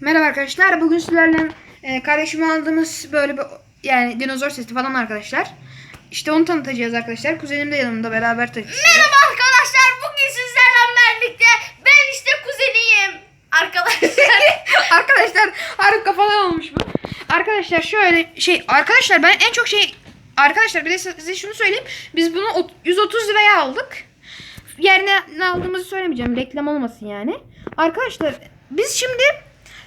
Merhaba arkadaşlar. Bugün sizlerle e, kardeşime aldığımız böyle bir yani dinozor seti falan arkadaşlar. İşte onu tanıtacağız arkadaşlar. Kuzenim de yanımda beraber tanıtacağız. Merhaba arkadaşlar. Bugün sizlerle birlikte ben işte kuzeniyim. Arkadaşlar. arkadaşlar Harika falan olmuş bu. Arkadaşlar şöyle şey arkadaşlar ben en çok şey arkadaşlar bir de size şunu söyleyeyim. Biz bunu ot- 130 liraya aldık. Yerine ne aldığımızı söylemeyeceğim. Reklam olmasın yani. Arkadaşlar biz şimdi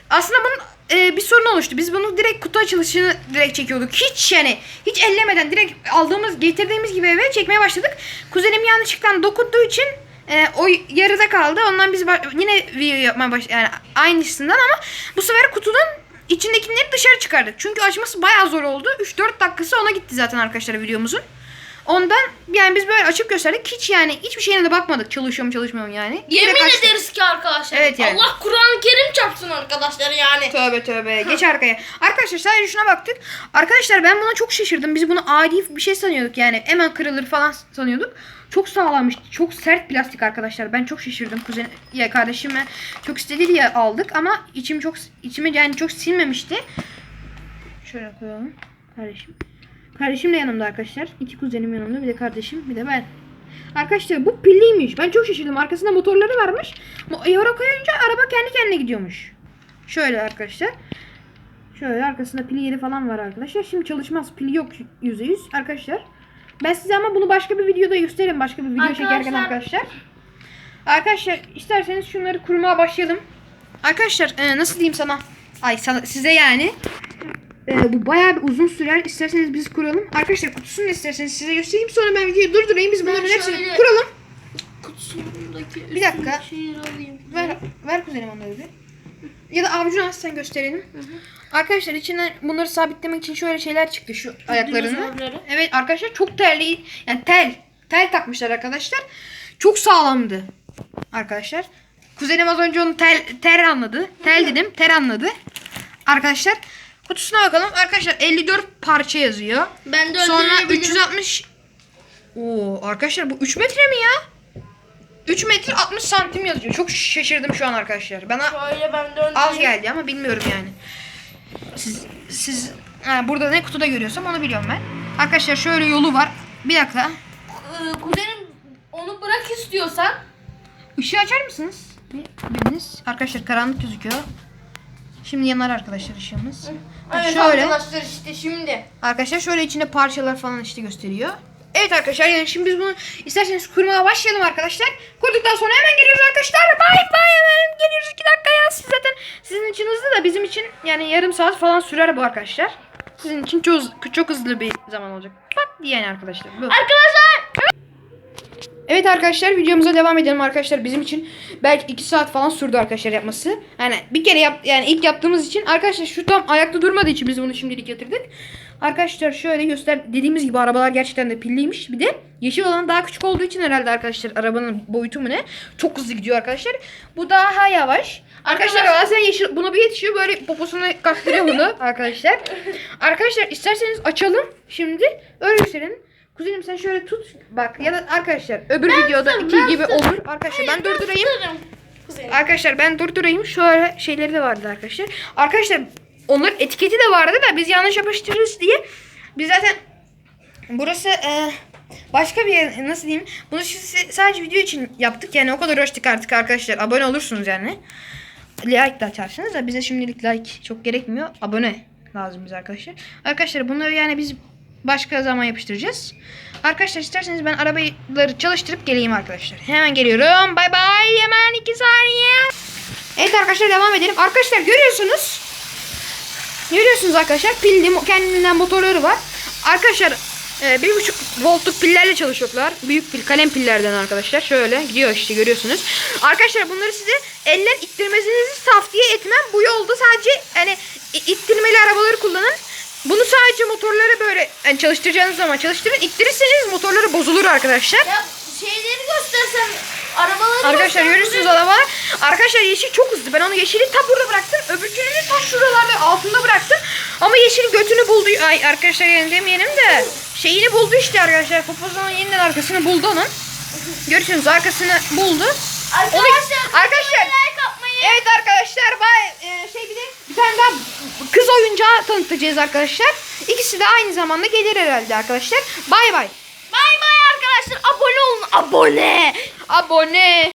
aslında bunun e, bir sorun oluştu. Biz bunu direkt kutu açılışını direkt çekiyorduk. Hiç yani hiç ellemeden direkt aldığımız getirdiğimiz gibi eve çekmeye başladık. Kuzenim yanlışlıkla dokunduğu için e, o yarıda kaldı. Ondan biz yine video yapmaya baş yani aynısından ama bu sefer kutunun içindekileri dışarı çıkardık. Çünkü açması bayağı zor oldu. 3-4 dakikası ona gitti zaten arkadaşlar videomuzun. Ondan yani biz böyle açıp gösterdik. Hiç yani hiçbir şeyine de bakmadık. Çalışıyor mu çalışmıyor mu yani. Yemin Direkt açtık. ederiz ki arkadaşlar. Evet yani. Allah Kur'an-ı Kerim çarpsın arkadaşlar yani. Tövbe tövbe. Geç arkaya. Arkadaşlar sadece şuna baktık. Arkadaşlar ben buna çok şaşırdım. Biz bunu adi bir şey sanıyorduk yani. Hemen kırılır falan sanıyorduk. Çok sağlammış. Çok sert plastik arkadaşlar. Ben çok şaşırdım. Kuzen ya kardeşime çok istedi diye aldık ama içim çok içime yani çok sinmemişti. Şöyle koyalım. Kardeşim. Kardeşim de yanımda arkadaşlar. İki kuzenim yanımda. Bir de kardeşim. Bir de ben. Arkadaşlar bu pilliymiş. Ben çok şaşırdım. Arkasında motorları varmış. Mo- Yara koyunca araba kendi kendine gidiyormuş. Şöyle arkadaşlar. Şöyle arkasında pil yeri falan var arkadaşlar. Şimdi çalışmaz. Pili yok yüzde yüz arkadaşlar. Ben size ama bunu başka bir videoda gösteririm. Başka bir video Arkadaşlar- çekerken arkadaşlar. Arkadaşlar isterseniz şunları kurmaya başlayalım. Arkadaşlar e, nasıl diyeyim sana? Ay sana, size yani. E, bu bayağı bir uzun sürer. İsterseniz biz kuralım. Arkadaşlar kutusunu isterseniz size göstereyim. Sonra ben videoyu durdurayım. Biz bunların hepsini şöyle- kuralım. Kutusundaki Bir dakika. alayım. Ver, ver kuzenim onları bir. Ya da avucunu az sen gösterelim. Arkadaşlar içinden bunları sabitlemek için şöyle şeyler çıktı şu ayaklarını. dinozorları. Evet arkadaşlar çok terli yani tel tel takmışlar arkadaşlar. Çok sağlamdı arkadaşlar. Kuzenim az önce onu tel ter anladı. Tel dedim ter anladı. Arkadaşlar kutusuna bakalım. Arkadaşlar 54 parça yazıyor. Ben de Sonra öldürebilirim. 360 Oo arkadaşlar bu 3 metre mi ya? 3 metre 60 santim yazıyor. Çok şaşırdım şu an arkadaşlar. Bana Şöyle ben de az geldi ama bilmiyorum yani. Siz siz ha, burada ne kutuda görüyorsam onu biliyorum ben. Arkadaşlar şöyle yolu var. Bir dakika. Ee, Kuzenim onu bırak istiyorsan. Işığı açar mısınız? Bir- Biriniz. Arkadaşlar karanlık gözüküyor. Şimdi yanar arkadaşlar ışığımız. Evet şöyle. arkadaşlar işte şimdi. Arkadaşlar şöyle içinde parçalar falan işte gösteriyor. Evet arkadaşlar yani şimdi biz bunu isterseniz kurmaya başlayalım arkadaşlar. Kurduktan sonra hemen geliyoruz arkadaşlar. Bay bay hemen geliyoruz 2 dakika ya. Siz zaten sizin için hızlı da bizim için yani yarım saat falan sürer bu arkadaşlar. Sizin için çok, çok hızlı bir zaman olacak. Pat diye yani arkadaşlar. Bu. Arkadaşlar. Evet arkadaşlar videomuza devam edelim arkadaşlar. Bizim için belki 2 saat falan sürdü arkadaşlar yapması. Yani bir kere yap yani ilk yaptığımız için arkadaşlar şu tam ayakta durmadığı için biz bunu şimdilik getirdik. Arkadaşlar şöyle göster dediğimiz gibi arabalar gerçekten de pilliymiş. Bir de yeşil olan daha küçük olduğu için herhalde arkadaşlar arabanın boyutu mu ne? Çok hızlı gidiyor arkadaşlar. Bu daha yavaş. Arkadaşlar bazen yeşil buna bir yetişiyor böyle poposunu kaktırıyor bunu arkadaşlar. Arkadaşlar isterseniz açalım şimdi öyle gösterelim. Kuzenim sen şöyle tut bak ya da arkadaşlar öbür videoda tutarım, iki ben gibi olur. Arkadaşlar ben durdurayım. Kuzenim. Arkadaşlar ben durdurayım. Şöyle şeyleri de vardı arkadaşlar. Arkadaşlar onların etiketi de vardı da biz yanlış yapıştırırız diye. Biz zaten burası e, başka bir yer nasıl diyeyim? Bunu sadece video için yaptık. Yani o kadar uğraştık artık arkadaşlar. Abone olursunuz yani. Like de açarsınız da bize şimdilik like çok gerekmiyor. Abone lazım bize arkadaşlar. Arkadaşlar bunları yani biz başka zaman yapıştıracağız. Arkadaşlar isterseniz ben arabaları çalıştırıp geleyim arkadaşlar. Hemen geliyorum. Bay bay. Hemen 2 saniye. Evet arkadaşlar devam edelim. Arkadaşlar görüyorsunuz. Görüyorsunuz arkadaşlar pilli kendinden motorları var. Arkadaşlar e, bir buçuk voltluk pillerle çalışıyorlar. Büyük pil, kalem pillerden arkadaşlar. Şöyle gidiyor işte görüyorsunuz. Arkadaşlar bunları size eller ittirmenizi tavsiye etmem. Bu yolda sadece hani ittirmeli arabaları kullanın. Bunu sadece motorları böyle yani çalıştıracağınız zaman çalıştırın. İttirirseniz motorları bozulur arkadaşlar. Ya şeyleri göstersem arabaları Arkadaşlar görüyorsunuz kuzenim- araba. Arkadaşlar yeşil çok hızlı. Ben onu yeşili tam burada bıraktım. Öbürkünü de tam şuralarda altında bıraktım. Ama yeşil götünü buldu. Ay arkadaşlar yani demeyelim de şeyini buldu işte arkadaşlar. Poposunun yeniden arkasını buldu onun. Görüyorsunuz arkasını buldu. Arkadaşlar, Onu- arkadaşlar. Evet arkadaşlar bay e, şey bir de tane daha kız oyuncağı tanıtacağız arkadaşlar. İkisi de aynı zamanda gelir herhalde arkadaşlar. Bay bay. Bay bay arkadaşlar. Abone olun. Abone. Abone.